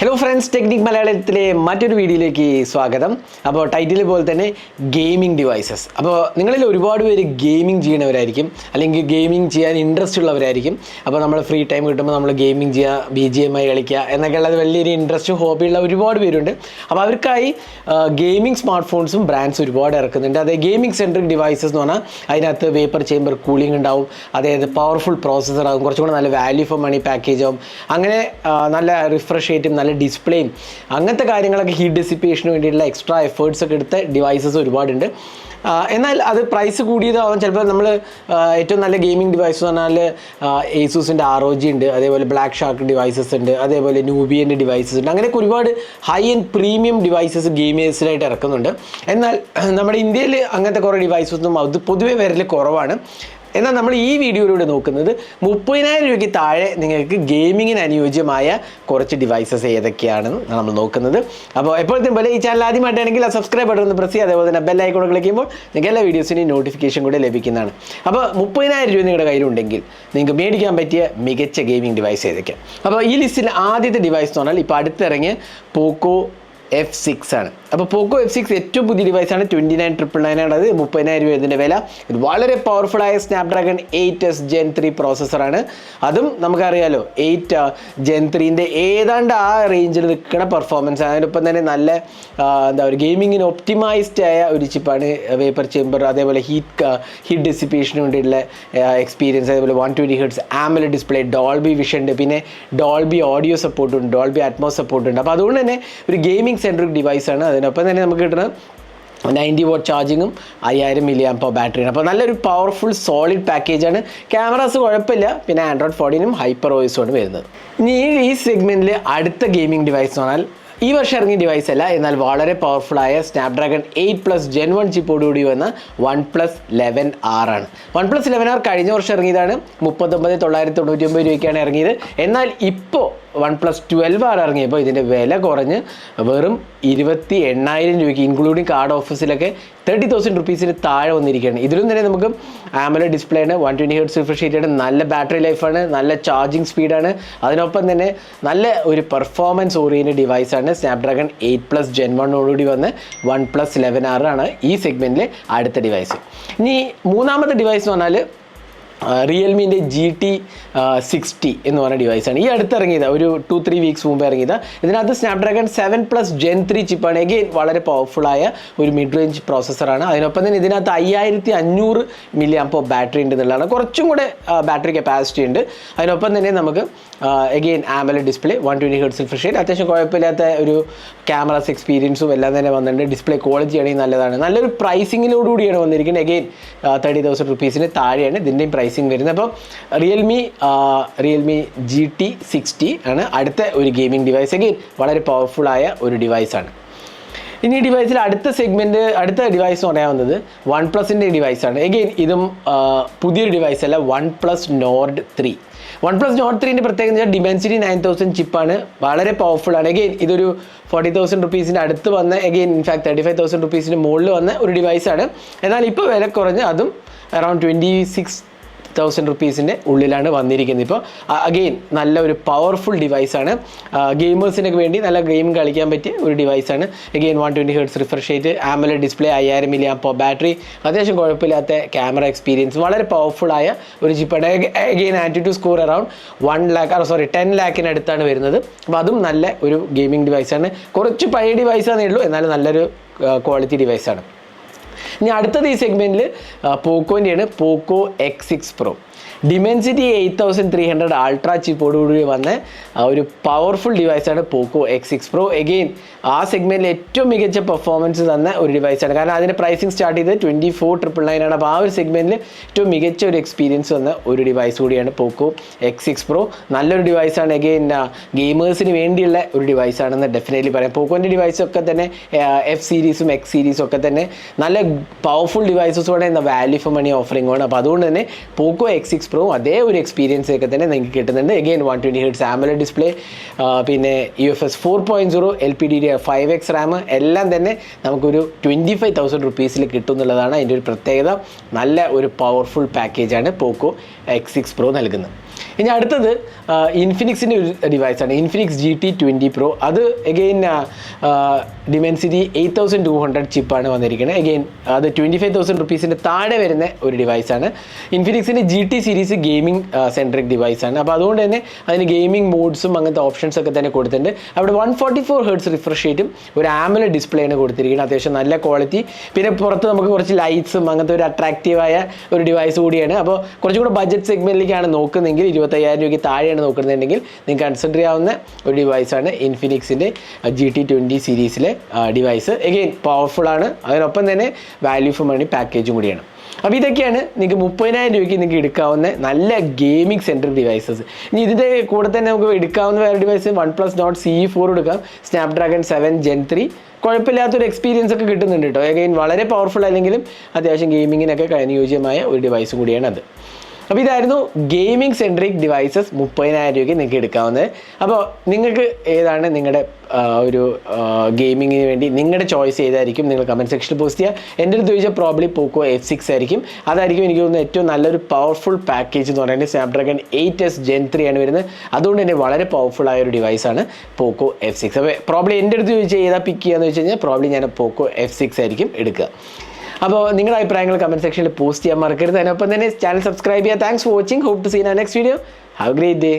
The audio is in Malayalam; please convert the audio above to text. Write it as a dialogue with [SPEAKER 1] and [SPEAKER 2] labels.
[SPEAKER 1] ഹലോ ഫ്രണ്ട്സ് ടെക്നിക് മലയാളത്തിലെ മറ്റൊരു വീഡിയോയിലേക്ക് സ്വാഗതം. അപ്പോൾ ടൈറ്റിൽ പോലെ തന്നെ ഗെയിമിംഗ് ഡിവൈസസ് അപ്പോൾ നിങ്ങളിൽ ഒരുപാട് പേര് ഗെയിമിംഗ് ചെയ്യണവരായിരിക്കും അല്ലെങ്കിൽ ഗെയിമിംഗ് ചെയ്യാൻ ഇൻട്രസ്റ്റ് ഉള്ളവരായിരിക്കും. അപ്പോൾ നമ്മൾ ഫ്രീ ടൈം കിട്ടുമ്പോൾ നമ്മൾ ഗെയിമിംഗ് ചെയ്യുക ബി ജി എം ഐ കളിക്കുക എന്നൊക്കെ ഉള്ളത് വലിയൊരു ഇൻട്രസ്റ്റും ഹോബിയുള്ള ഒരുപാട് പേരുണ്ട്. അപ്പോൾ അവർക്കായി ഗെയിമിംഗ് സ്മാർട്ട് ഫോൺസും ബ്രാൻഡ്സ് ഒരുപാട് ഇറക്കുന്നുണ്ട്. അതേ ഗെയിമിംഗ് സെൻട്രിക് ഡിവൈസസ് എന്ന് പറഞ്ഞാൽ അതിനകത്ത് വേപ്പർ ചേമ്പർ കൂളിംഗ് ഉണ്ടാവും. അതായത് പവർഫുൾ പ്രോസസ്സർ ആകും. കുറച്ചും കൂടെ നല്ല വാല്യൂ ഫോർ മണി പാക്കേജ് ആവും. അങ്ങനെ നല്ല റിഫ്രഷ് റേറ്റും നല്ല ഡിസ്പ്ലേയും അങ്ങനത്തെ കാര്യങ്ങളൊക്കെ ഹീറ്റ് ഡെസിപ്പേഷന് വേണ്ടിയിട്ടുള്ള എക്സ്ട്രാ എഫേർട്സ് ഒക്കെ എടുത്ത ഡിവൈസസ് ഒരുപാടുണ്ട്. എന്നാൽ അത് പ്രൈസ് കൂടിയതാവാം. ചിലപ്പോൾ നമ്മൾ ഏറ്റവും നല്ല ഗെയിമിംഗ് ഡിവൈസ് എന്ന് പറഞ്ഞാൽ ഏസൂസിന്റെ ആർ ഒ ജി ഉണ്ട് അതേപോലെ ബ്ലാക്ക് ഷാർക്ക് ഡിവൈസസ് ഉണ്ട് അതേപോലെ ന്യൂബിയന്റെ ഡിവൈസസ് ഉണ്ട്. അങ്ങനെയൊക്കെ ഒരുപാട് ഹൈ ആൻഡ് പ്രീമിയം ഡിവൈസസ് ഗെയിമേഴ്സിലായിട്ട് ഇറക്കുന്നുണ്ട്. എന്നാൽ നമ്മുടെ ഇന്ത്യയിൽ അങ്ങനത്തെ കുറേ ഡിവൈസസ് ഒന്നും അത് പൊതുവേ വരൽ കുറവാണ്. എന്നാൽ നമ്മൾ ഈ വീഡിയോയിലൂടെ നോക്കുന്നത് മുപ്പതിനായിരം രൂപയ്ക്ക് താഴെ നിങ്ങൾക്ക് ഗെയിമിങ്ങിന് അനുയോജ്യമായ കുറച്ച് ഡിവൈസസ് ഏതൊക്കെയാണെന്ന് നമ്മൾ നോക്കുന്നത്. അപ്പോൾ എപ്പോഴത്തെ പോലെ ഈ ചാനൽ ആദ്യമായിട്ടാണെങ്കിൽ ആ സബ്സ്ക്രൈബ് ബട്ടൺ ഒന്ന് പ്രസ് ചെയ്യുക. അതേപോലെ തന്നെ ബെൽ ഐക്കോൺ ക്ലിക്ക് ചെയ്യുമ്പോൾ നിങ്ങൾക്ക് എല്ലാ വീഡിയോസിന്റെയും നോട്ടിഫിക്കേഷൻ കൂടെ ലഭിക്കുന്നതാണ്. അപ്പോൾ മുപ്പതിനായിരം രൂപ നിങ്ങളുടെ കയ്യിലുണ്ടെങ്കിൽ നിങ്ങൾക്ക് മേടിക്കാൻ പറ്റിയ മികച്ച ഗെയിമിംഗ് ഡിവൈസ് ഏതൊക്കെയാണ്? അപ്പോൾ ഈ ലിസ്റ്റിൽ ആദ്യത്തെ ഡിവൈസ് എന്ന് പറഞ്ഞാൽ ഇപ്പോൾ അടുത്തിറങ്ങിയ പോക്കോ എഫ് സിക്സ് ആണ്. അപ്പോൾ പോക്കോ എഫ് സിക്സ് ഏറ്റവും പുതിയ ഡിവൈസാണ് ട്വന്റി നയൻ ട്രിപ്പിൾ നയൻ ആണ്. അത് മുപ്പതിനായിരം രൂപ ഇതിന്റെ വില. ഇത് വളരെ പവർഫുൾ ആയ Snapdragon eight S gen three പ്രോസസ്സറാണ് അതും നമുക്കറിയാലോ എയ്റ്റ് ജെൻ ത്രീന്റെ ഏതാണ്ട് ആ റേഞ്ചിൽ നിൽക്കുന്ന പെർഫോമൻസ് അതിനൊപ്പം തന്നെ നല്ല എന്താ പറയുക ഗെയിമിങ്ങിന് ഒപ്റ്റിമൈസ്ഡ് ആയ ഒരു ചിപ്പാണ് വേപ്പർ ചേമ്പർ അതേപോലെ ഹീറ്റ് ഹീറ്റ് ഡെസിപ്പേഷന് വേണ്ടിയിട്ടുള്ള എക്സ്പീരിയൻസ് അതേപോലെ one twenty hertz AMOLED display Dolby Vision ഉണ്ട് പിന്നെ ഡോൾബി ഓഡിയോ സപ്പോർട്ടുണ്ട് ഡോൾബി അറ്റ്മോസ് സപ്പോർട്ടുണ്ട് അപ്പോൾ അതുകൊണ്ട് തന്നെ ഒരു ഗെയിമിംഗ് സെൻട്രിക് ഡിവൈസാണ് അതിനൊപ്പം തന്നെ നമുക്ക് കിട്ടുന്ന നയന്റി വോട്ട് ചാർജിങ്ങും അയ്യായിരം മില്ലി ആമ്പോൾ ബാറ്ററിയാണ്. അപ്പോൾ നല്ലൊരു പവർഫുൾ സോളിഡ് പാക്കേജാണ് ക്യാമറാസ് കുഴപ്പമില്ല. പിന്നെ ആൻഡ്രോയിഡ് ഫോർട്ടീനും ഹൈപ്പർ ഓയിസുമാണ് വരുന്നത്. ഇനി ഈ- സെഗ്മെന്റിൽ അടുത്ത ഗെയിമിംഗ് ഡിവൈസ് എന്ന് പറഞ്ഞാൽ ഈ വർഷം ഇറങ്ങിയ ഡിവൈസ് അല്ല. എന്നാൽ വളരെ പവർഫുള്ളായ Snapdragon eight plus gen one ചിപ്പോടുകൂടി വന്ന വൺ പ്ലസ് ലെവൻ ആർ ആണ്. വൺ പ്ലസ് ലെവൻ ആർ കഴിഞ്ഞ വർഷം ഇറങ്ങിയതാണ്. മുപ്പത്തൊമ്പത് തൊള്ളായിരത്തി തൊണ്ണൂറ്റി ഒമ്പത് രൂപയ്ക്കാണ് ഇറങ്ങിയത്. എന്നാൽ ഇപ്പോൾ വൺ പ്ലസ് ട്വൽവ് ആർ ഇറങ്ങിയപ്പോൾ ഇതിന്റെ വില കുറഞ്ഞ് വെറും ഇരുപത്തി എണ്ണായിരം രൂപയ്ക്ക് ഇൻക്ലൂഡിങ് കാർഡ് ഓഫീസിലൊക്കെ തേർട്ടി തൗസൻഡ് റുപ്പീസിന് താഴെ വന്നിരിക്കുകയാണ്. ഇതിലും തന്നെ നമുക്ക് ആമല ഡിസ്പ്ലേ ആണ് വൺ ട്വന്റി ഹെഡ്സ് റിഫ്രഷ് ചെയ്തിട്ട് നല്ല ബാറ്ററി ലൈഫാണ് നല്ല ചാർജിങ് സ്പീഡാണ് അതിനൊപ്പം തന്നെ നല്ല ഒരു പെർഫോമൻസ് ഓറിയന്റഡ് ഡിവൈസാണ് സ്നാപ്ഡ്രാഗൺ എയ്റ്റ് പ്ലസ് ജെൻ വണ്ണോടുകൂടി വന്ന് വൺ പ്ലസ് ലെവൻ ആറാണ് ഈ സെഗ്മെന്റിലെ അടുത്ത ഡിവൈസ് ഇനി മൂന്നാമത്തെ ഡിവൈസ് എന്ന് പറഞ്ഞാൽ റിയൽമിന്റെ ജി ടി സിക്സ്റ്റി എന്ന് പറഞ്ഞ ഡിവൈസാണ് ഈ അടുത്ത് ഇറങ്ങിയത് ഒരു ടു ത്രീ വീക്സ് മുമ്പ് ഇറങ്ങിയത്. ഇതിനകത്ത് Snapdragon seven plus gen three ചിപ്പാണ് again വളരെ പവർഫുള്ളായ ഒരു മിഡ് റേഞ്ച് പ്രോസസ്സറാണ് അതിനൊപ്പം തന്നെ ഇതിനകത്ത് അയ്യായിരത്തി അഞ്ഞൂറ് മില്ലി അപ്പോൾ ബാറ്ററി ഉണ്ട് എന്നുള്ളതാണ്. കുറച്ചും കൂടെ ബാറ്ററി കപ്പാസിറ്റി ഉണ്ട്. അതിനൊപ്പം തന്നെ നമുക്ക് again AMOLED display one twenty ഹെഡ്സിൽ refresh ചെയ്ത് അത്യാവശ്യം കുഴപ്പമില്ലാത്ത ഒരു ക്യാമറാസ് എക്സ്പീരിയൻസും എല്ലാം തന്നെ വന്നിട്ടുണ്ട്. ഡിസ്പ്ലേ ക്വാളിറ്റി ആണെങ്കിൽ നല്ലതാണ്. നല്ലൊരു പ്രൈസിങ്ങിനോടുകൂടിയാണ് വന്നിരിക്കുന്നത്. എഗെയിൻ തേർട്ടി തൗസൻഡ് റുപ്പീസിന് താഴെയാണ്. ഇതിന്റെയും പ്രൈസിങ് വരുന്നത്. അപ്പോൾ Realme Realme G T sixty ആണ് അടുത്ത ഒരു ഗെയിമിംഗ് ഡിവൈസ് എഗെയിൻ വളരെ പവർഫുള്ളായ ഒരു ഡിവൈസാണ് ഇനി ഈ ഡിവൈസിൽ അടുത്ത സെഗ്മെന്റ് അടുത്ത ഡിവൈസ് എന്ന് പറയാവുന്നത് വൺ പ്ലസിന്റെ ഡിവൈസാണ് എഗെയിൻ ഇതും പുതിയൊരു ഡിവൈസ് അല്ല OnePlus Nord three OnePlus Nord ത്രീന്റെ പ്രത്യേകത വെച്ചാൽ ഡിമെൻസിറ്റി നയൻ തൗസൻഡ് ചിപ്പാണ് വളരെ പവർഫുൾ ആണ്. എഗെയിൻ ഇതൊരു ഫോർട്ടി തൗസൻഡ് റുപ്പീസിന്റെ അടുത്ത് വന്ന again in fact thirty five thousand റുപ്പീസിന് മുകളിൽ വന്ന ഒരു ഡിവൈസാണ് എന്നാൽ ഇപ്പോൾ വില കുറഞ്ഞ് അതും അറൗണ്ട് ട്വന്റി സിക്സ് തൗസൻഡ് റുപ്പീസിന്റെ ഉള്ളിലാണ് വന്നിരിക്കുന്നത്. ഇപ്പോൾ അഗെയിൻ നല്ല ഒരു പവർഫുൾ ഡിവൈസാണ് ഗെയിമേഴ്സിനൊക്കെ വേണ്ടി നല്ല ഗെയിം കളിക്കാൻ പറ്റിയ ഒരു ഡിവൈസാണ് again one twenty hertz refresh ചെയ്ത് ആമല ഡിസ്പ്ലേ അയ്യായിരം മില്ലി അപ്പോൾ ബാറ്ററി അത്യാവശ്യം കുഴപ്പമില്ലാത്ത ക്യാമറ എക്സ്പീരിയൻസ് വളരെ പവർഫുള്ളായ ഒരു ചിപ്പാണ് again AnTuTu score around one lakh sorry ten ലാക്കിനടുത്താണ് വരുന്നത്. അപ്പോൾ അതും നല്ല ഒരു ഗെയിമിംഗ് ഡിവൈസാണ് കുറച്ച് പഴയ ഡിവൈസാണേ ഉള്ളൂ എന്നാലും നല്ലൊരു ക്വാളിറ്റി ഡിവൈസാണ് ഇനി അടുത്തത് ഈ സെഗ്മെന്റിൽ പോക്കോന്റെയാണ് Poco X six pro Dimensity eight thousand three hundred ultra ചിപ്പോടുകൂടി വന്ന ഒരു powerful ഡിവൈസാണ് Poco X six pro again ആ സെഗ്മെന്റിൽ ഏറ്റവും മികച്ച പെർഫോമൻസ് തന്ന ഒരു ഡിവൈസാണ് കാരണം അതിന്റെ പ്രൈസിങ് സ്റ്റാർട്ട് ചെയ്തത് ട്വന്റി ഫോർ ട്രിപ്പിൾ നയൻ ആണ്. അപ്പോൾ ആ ഒരു സെഗ്മെന്റിൽ ഏറ്റവും മികച്ച ഒരു എക്സ്പീരിയൻസ് വന്ന ഒരു ഡിവൈസ് കൂടിയാണ് പോക്കോ എക്സ് സിക്സ് പ്രോ നല്ലൊരു ഡിവൈസാണ് എഗെയിൻ ഗെയിമേഴ്സിന് വേണ്ടിയുള്ള ഒരു ഡിവൈസാണെന്ന് ഡെഫിനറ്റ്ലി പറയാം. പോക്കോന്റെ ഡിവൈസൊക്കെ തന്നെ എഫ് സീരീസും എക്സ് സീരീസും ഒക്കെ തന്നെ നല്ല പവർഫുൾ ഡിവൈസസോടെ എന്ന വാല്യൂ ഫോർ മണി ഓഫറിംഗ് ആണ്. അപ്പോൾ അതുകൊണ്ട് തന്നെ പോക്കോ എക്സ് സിക്സ് പ്രോ അതേ ഒരു എക്സ്പീരിയൻസ് ഒക്കെ തന്നെ നിങ്ങൾക്ക് കിട്ടുന്നുണ്ട്. Again one twenty hertz AMOLED display പിന്നെ U F S four point zero L P D D five X RAM എല്ലാം തന്നെ നമുക്കൊരു ട്വന്റി ഫൈവ് തൗസൻഡ് റുപ്പീസിൽ കിട്ടും എന്നുള്ളതാണ് അതിന്റെ ഒരു പ്രത്യേകത. നല്ല ഒരു പവർഫുൾ പാക്കേജാണ് പോക്കോ എക്സ് സിക്സ് പ്രോ നൽകുന്നത്. ഇനി അടുത്തത് ഇൻഫിനിക്സിന്റെ ഒരു ഡിവൈസാണ് Infinix G T twenty pro അത് again Dimensity eight thousand two hundred ചിപ്പാണ് വന്നിരിക്കുന്നത്. എഗെയിൻ അത് ട്വന്റി ഫൈവ് തൗസൻഡ് റുപ്പീസിന്റെ താഴെ വരുന്ന ഒരു ഡിവൈസാണ് ഇൻഫിനിക്സിന്റെ G T series gaming centric ഡിവൈസാണ് അപ്പോൾ അതുകൊണ്ട് തന്നെ അതിന് ഗെയിമിംഗ് മോഡ്സും അങ്ങനത്തെ ഓപ്ഷൻസ് ഒക്കെ തന്നെ കൊടുത്തിട്ടുണ്ട്. അവിടെ one forty four hertz refresh റേറ്റും ഒരു ആമല ഡിസ്പ്ലേ ആണ് കൊടുത്തിരിക്കുന്നത്. അത്യാവശ്യം നല്ല ക്വാളിറ്റി പിന്നെ പുറത്ത് നമുക്ക് കുറച്ച് ലൈറ്റ്സും അങ്ങനത്തെ ഒരു അട്രാക്റ്റീവായ ഒരു ഡിവൈസ് കൂടിയാണ്. അപ്പോൾ കുറച്ചും കൂടെ ബഡ്ജറ്റ് സെഗ്മെന്റിലേക്കാണ് നോക്കുന്നതെങ്കിൽ ഇരുപത്തയ്യായിരം രൂപയ്ക്ക് താഴെയാണ് നോക്കുന്നുണ്ടെങ്കിൽ നിങ്ങൾക്ക് കൺസിഡർ ചെയ്യാവുന്ന ഒരു ഡിവൈസാണ് ഇൻഫിനിക്സിന്റെ ജി ടി ട്വന്റി സീരീസിലെ ഡിവൈസ് എഗെയിൻ പവർഫുള്ളാണ് അതിനൊപ്പം തന്നെ വാല്യൂ ഫോർ മണി പാക്കേജും കൂടിയാണ്. അപ്പോൾ ഇതൊക്കെയാണ് നിങ്ങൾക്ക് മുപ്പതിനായിരം രൂപയ്ക്ക് നിങ്ങൾക്ക് എടുക്കാവുന്ന നല്ല ഗെയിമിംഗ് സെന്റർ ഡിവൈസസ് ഇനി ഇതിന്റെ കൂടെ തന്നെ നമുക്ക് എടുക്കാവുന്ന വേറെ device OnePlus Nord C four എടുക്കാം. സ്നാപ്ഡ്രാഗൺ സെവൻ ജെൻ ത്രീ കുഴപ്പമില്ലാത്തൊരു എക്സ്പീരിയൻസ് ഒക്കെ കിട്ടുന്നുണ്ട് കേട്ടോ. അഗൈൻ വളരെ പവർഫുൾ അല്ലെങ്കിലും അത്യാവശ്യം ഗെയിമിങ്ങിനൊക്കെ അനുയോജ്യമായ ഒരു ഡിവൈസ് കൂടിയാണ് അത് അപ്പോൾ ഇതായിരുന്നു ഗെയിമിംഗ് സെൻട്രിക് ഡിവൈസസ് മുപ്പതിനായിരം രൂപയ്ക്ക് നിങ്ങൾക്ക് എടുക്കാവുന്നത്. അപ്പോൾ നിങ്ങൾക്ക് ഏതാണ് നിങ്ങളുടെ ഒരു ഗെയിമിങ്ങിന് വേണ്ടി നിങ്ങളുടെ ചോയ്സ് ഏതായിരിക്കും നിങ്ങൾ കമന്റ് സെക്ഷനിൽ പോസ്റ്റ് ചെയ്യുക എന്റെ അടുത്ത് ചോദിച്ചാൽ പ്രോബ്ലി പോക്കോ എഫ് സിക്സ് ആയിരിക്കും. അതായിരിക്കും എനിക്ക് തോന്നുന്നത് ഏറ്റവും നല്ലൊരു പവർഫുൾ പാക്കേജ് എന്ന് പറയുന്നത് Snapdragon eight S gen three ആണ് വരുന്നത്. അതുകൊണ്ട് തന്നെ വളരെ പവർഫുൾ ആയ ഒരു ഡിവൈസാണ് പോക്കോ എഫ് സിക്സ് അപ്പോൾ പ്രോബ്ലി എന്റെ അടുത്ത് ചോദിച്ചാൽ ഏതാ പിക്ക് ചെയ്യുക എന്ന് വെച്ച് കഴിഞ്ഞാൽ പ്രോബ്ലി ഞാൻ പോക്കോ എഫ് സിക്സ് ആയിരിക്കും എടുക്കുക. അപ്പോൾ നിങ്ങളുടെ അഭിപ്രായങ്ങൾ കമന്റ് സെക്ഷനിൽ പോസ്റ്റ് ചെയ്യാൻ മറക്കരുത്. അതിനൊപ്പം തന്നെ ചാനൽ സബ്സ്ക്രൈബ് ചെയ്യുക. Thanks for watching hope to see in a next video have great day